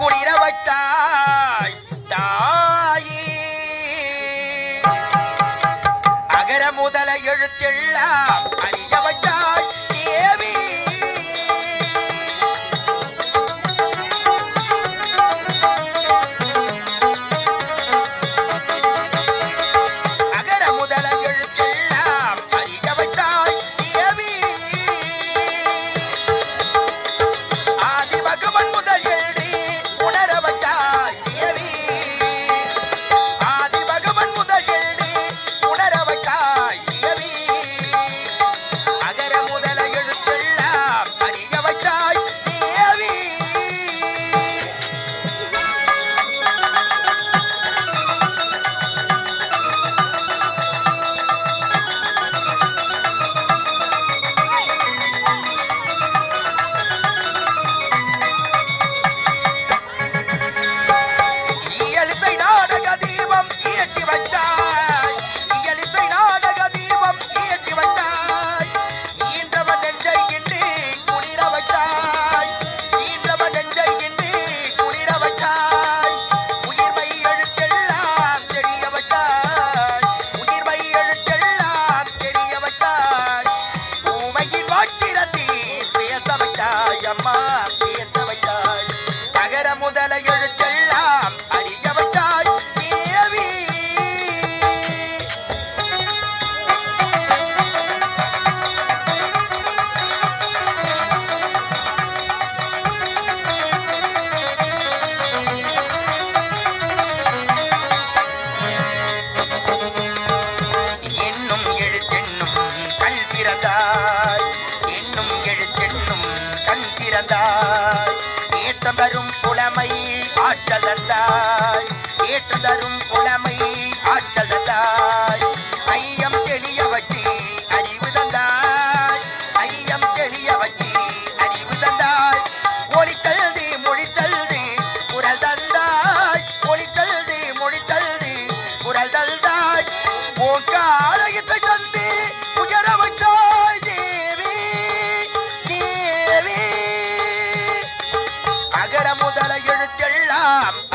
குளிர வைத்தாய் தாயே. அகர முதல எழுத்தெல்லாம் அறி புலமை ஆற்றல் தந்தாய் ஏற்று தரும் புலமை ஆற்றல் தந்தாய் ஐயம் தெளிய வச்சி அறிவு தந்தாய். ஐயம் தெளிய வச்சி அறிவு தந்தாய். ஒளித்தல்தி மொழித்தல்தி குரல் தந்தாய். ஒளித்தல்தி மொழித்தல்தி குரல் தந்தாய். போக்கால் I'm